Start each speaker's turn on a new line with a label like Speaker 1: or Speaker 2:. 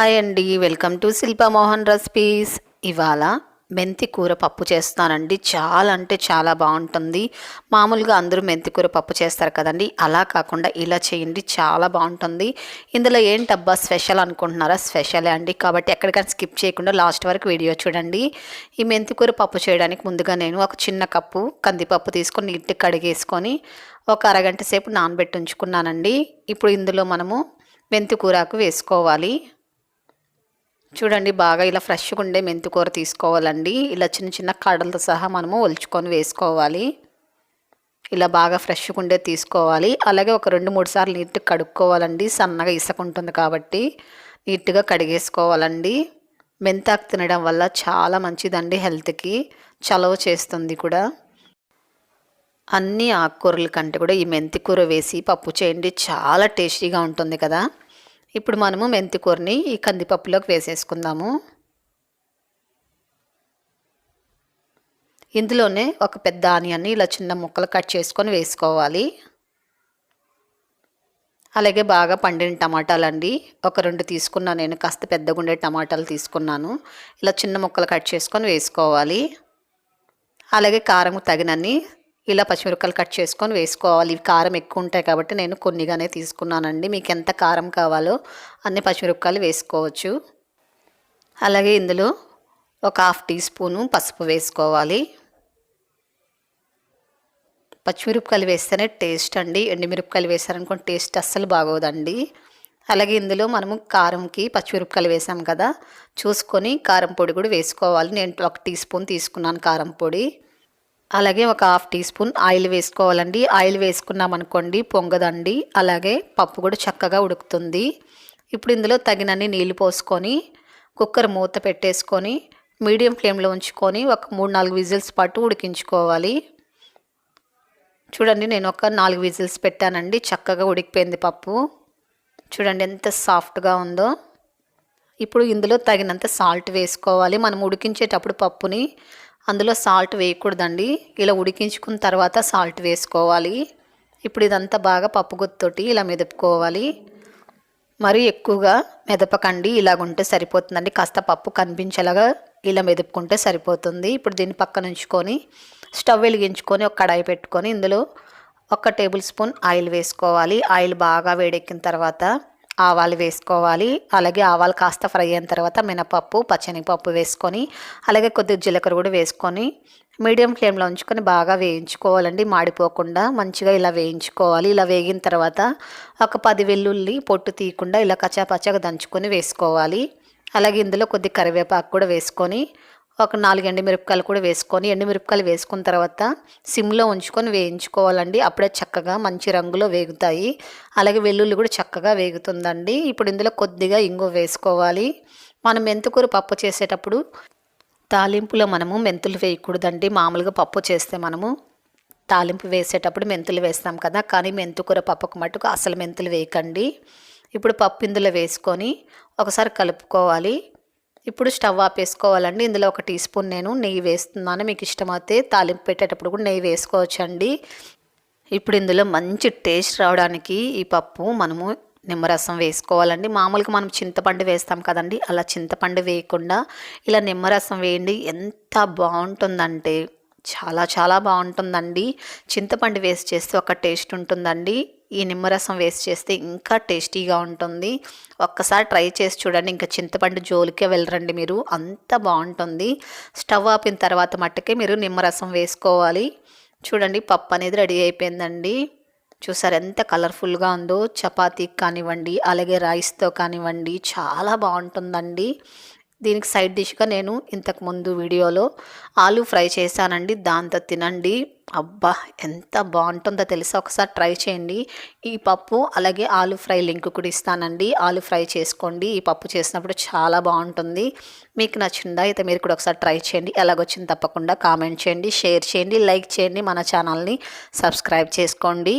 Speaker 1: Hi అండి. Welcome to Shilpa Mohan recipes. ఇవాళ మెంతి కూర పప్పు చేస్తానండి. చాలా అంటే చాలా బాగుంటుంది. మామూలుగా అందరూ మెంతి కూర పప్పు చేస్తారు కదండి. అలా కాకుండా ఇలా చేయండి చాలా బాగుంటుంది. ఇందులో ఏంటబ్బా స్పెషల్ అనుకుంటున్నారా? స్పెషలే అండి. కాబట్టి ఎక్కడికైనా స్కిప్ చేయకుండా లాస్ట్ వరకు వీడియో చూడండి. ఈ మెంతి కూర పప్పు చేయడానికి ముందుగా నేను ఒక చిన్న కప్పు కందిపప్పు తీసుకొని నీట్గా కడిగేసుకొని ఒక అరగంట సేపు నానబెట్టి ఉంచుకున్నానండి ఇప్పుడు ఇందులో మనము మెంతి కూరకు వేసుకోవాలి. చూడండి బాగా ఇలా ఫ్రెష్గా ఉండే మెంతికూర తీసుకోవాలండి. ఇలా చిన్న చిన్న కడలతో సహా మనము ఒలుచుకొని వేసుకోవాలి. ఇలా బాగా ఫ్రెష్గా ఉండే తీసుకోవాలి. అలాగే ఒక రెండు మూడు సార్లు నీట్గా కడుక్కోవాలండి. సన్నగా ఇసుకుంటుంది కాబట్టి నీట్గా కడిగేసుకోవాలండి. మెంతాకు తినడం వల్ల చాలా మంచిదండి హెల్త్కి. చలవ చేస్తుంది కూడా. అన్ని ఆకుకూరల కంటే కూడా ఈ మెంతికూర వేసి పప్పు చేయండి. చాలా టేస్టీగా ఉంటుంది కదా. ఇప్పుడు మనము మెంతికూరని ఈ కందిపప్పులోకి వేసేసుకుందాము. ఇందులోనే ఒక పెద్ద ఆనియన్ని ఇలా చిన్న ముక్కలు కట్ చేసుకొని వేసుకోవాలి. అలాగే బాగా పండిన టమాటాలు అండి ఒక రెండు తీసుకున్నాను నేను కాస్త పెద్దగుండే టమాటాలు తీసుకున్నాను. ఇలా చిన్న ముక్కలు కట్ చేసుకొని వేసుకోవాలి. అలాగే కారం తగినన్ని ఇలా పచ్చిమిరపకాయలు కట్ చేసుకొని వేసుకోవాలి. ఇవి కారం ఎక్కువ ఉంటాయి కాబట్టి నేను కొన్నిగానే తీసుకున్నానండి. మీకు ఎంత కారం కావాలో అన్ని పచ్చిమిరపకాయలు వేసుకోవచ్చు. అలాగే ఇందులో ఒక హాఫ్ టీ స్పూను పసుపు వేసుకోవాలి. పచ్చిమిరపకాయలు వేస్తేనే టేస్ట్ అండి. ఎండుమిరపకాయలు వేసారనుకోండి టేస్ట్ అస్సలు బాగోదండి. అలాగే ఇందులో మనము కారంకి పచ్చిమిరపకాయలు వేసాం కదా చూసుకొని కారం పొడి కూడా వేసుకోవాలి. నేను ఒక టీ స్పూన్ తీసుకున్నాను కారం పొడి. అలాగే ఒక హాఫ్ టీ స్పూన్ ఆయిల్ వేసుకోవాలండి. ఆయిల్ వేసుకున్నాం అనుకోండి పొంగదండి. అలాగే పప్పు కూడా చక్కగా ఉడుకుతుంది. ఇప్పుడు ఇందులో తగినన్ని నీళ్ళు పోసుకొని కుక్కర్ మూత పెట్టేసుకొని మీడియం ఫ్లేమ్లో ఉంచుకొని ఒక మూడు నాలుగు విజిల్స్ పాటు ఉడికించుకోవాలి. చూడండి నేను ఒక నాలుగు విజిల్స్ పెట్టానండి. చక్కగా ఉడికిపోయింది పప్పు. చూడండి ఎంత సాఫ్ట్గా ఉందో. ఇప్పుడు ఇందులో తగినంత సాల్ట్ వేసుకోవాలి. మనం ఉడికించేటప్పుడు పప్పుని అందులో సాల్ట్ వేయకూడదండి. ఇలా ఉడికించుకున్న తర్వాత సాల్ట్ వేసుకోవాలి. ఇప్పుడు ఇదంతా బాగా పప్పు గుత్తోటి ఇలా మెదుపుకోవాలి. మరీ ఎక్కువగా మెదపకండి. ఇలాగుంటే సరిపోతుందండి. కాస్త పప్పు కనిపించేలాగా ఇలా మెదుపుకుంటే సరిపోతుంది. ఇప్పుడు దీన్ని పక్కన ఉంచుకొని స్టవ్ వెలిగించుకొని ఒక కడాయి పెట్టుకొని ఇందులో ఒక టేబుల్ స్పూన్ ఆయిల్ వేసుకోవాలి. ఆయిల్ బాగా వేడెక్కిన తర్వాత ఆవాలు వేసుకోవాలి. అలాగే ఆవాలు కాస్త ఫ్రై అయిన తర్వాత మినపప్పు పచ్చనిపప్పు వేసుకొని అలాగే కొద్దిగా జీలకర్ర కూడా వేసుకొని మీడియం ఫ్లేమ్లో ఉంచుకొని బాగా వేయించుకోవాలండి. మాడిపోకుండా మంచిగా ఇలా వేయించుకోవాలి. ఇలా వేగిన తర్వాత ఒక పది వెల్లుల్లి పొట్టు తీయకుండా ఇలా కచ్చాపచ్చగా దంచుకొని వేసుకోవాలి. అలాగే ఇందులో కొద్ది కరివేపాకు కూడా వేసుకొని ఒక నాలుగు ఎండుమిరపకాయలు కూడా వేసుకొని ఎండుమిరపకాయలు వేసుకున్న తర్వాత సిమ్లో ఉంచుకొని వేయించుకోవాలండి. అప్పుడే చక్కగా మంచి రంగులో వేగుతాయి. అలాగే వెల్లుల్లి కూడా చక్కగా వేగుతుందండి. ఇప్పుడు ఇందులో కొద్దిగా ఇంగు వేసుకోవాలి. మనం మెంతుకూర పప్పు చేసేటప్పుడు తాలింపులో మనము మెంతులు వేయకూడదండి. మామూలుగా పప్పు చేస్తే మనము తాలింపు వేసేటప్పుడు మెంతులు వేస్తాం కదా. కానీ మెంతుకూర పప్పుకు మట్టుకు అసలు మెంతులు వేయకండి. ఇప్పుడు పప్పు ఇందులో వేసుకొని ఒకసారి కలుపుకోవాలి. ఇప్పుడు స్టవ్ ఆపేసుకోవాలండి. ఇందులో ఒక టీ స్పూన్ నేను నెయ్యి వేస్తున్నాను. మీకు ఇష్టమైతే తాలింపు పెట్టేటప్పుడు కూడా నెయ్యి వేసుకోవచ్చండి. ఇప్పుడు ఇందులో మంచి టేస్ట్ రావడానికి ఈ పప్పు మనము నిమ్మరసం వేసుకోవాలండి. మామూలుగా మనం చింతపండు వేస్తాం కదండి. అలా చింతపండు వేయకుండా ఇలా నిమ్మరసం వేయండి. ఎంత బాగుంటుందంటే చాలా చాలా బాగుంటుందండి. చింతపండు వేస్ట్ చేస్తే ఒక టేస్ట్ ఉంటుందండి. ఈ నిమ్మరసం వేస్ట్ చేస్తే ఇంకా టేస్టీగా ఉంటుంది. ఒక్కసారి ట్రై చేసి చూడండి. ఇంకా చింతపండు జోలికే వెళ్ళరండి మీరు. అంత బాగుంటుంది. స్టవ్ ఆపిన తర్వాత మట్టుకే మీరు నిమ్మరసం వేసుకోవాలి. చూడండి పప్పు అనేది రెడీ అయిపోయిందండి. చూసారు ఎంత కలర్ఫుల్గా ఉందో. చపాతీకి కానివ్వండి అలాగే రైస్తో కానివ్వండి చాలా బాగుంటుందండి. దీనికి సైడ్ డిష్గా నేను ఇంతకుముందు వీడియోలో ఆలు ఫ్రై చేశానండి. దాంతో తినండి. అబ్బా ఎంత బాగుంటుందో తెలుసా? ఒకసారి ట్రై చేయండి. ఈ పప్పు అలాగే ఆలు ఫ్రై లింక్ కూడా ఇస్తానండి. ఆలు ఫ్రై చేసుకోండి. ఈ పప్పు చేసినప్పుడు చాలా బాగుంటుంది. మీకు నచ్చిందా అయితే మీరు కూడా ఒకసారి ట్రై చేయండి. ఎలాగొచ్చింది తప్పకుండా కామెంట్ చేయండి షేర్ చేయండి లైక్ చేయండి. మన ఛానల్ని సబ్స్క్రైబ్ చేసుకోండి.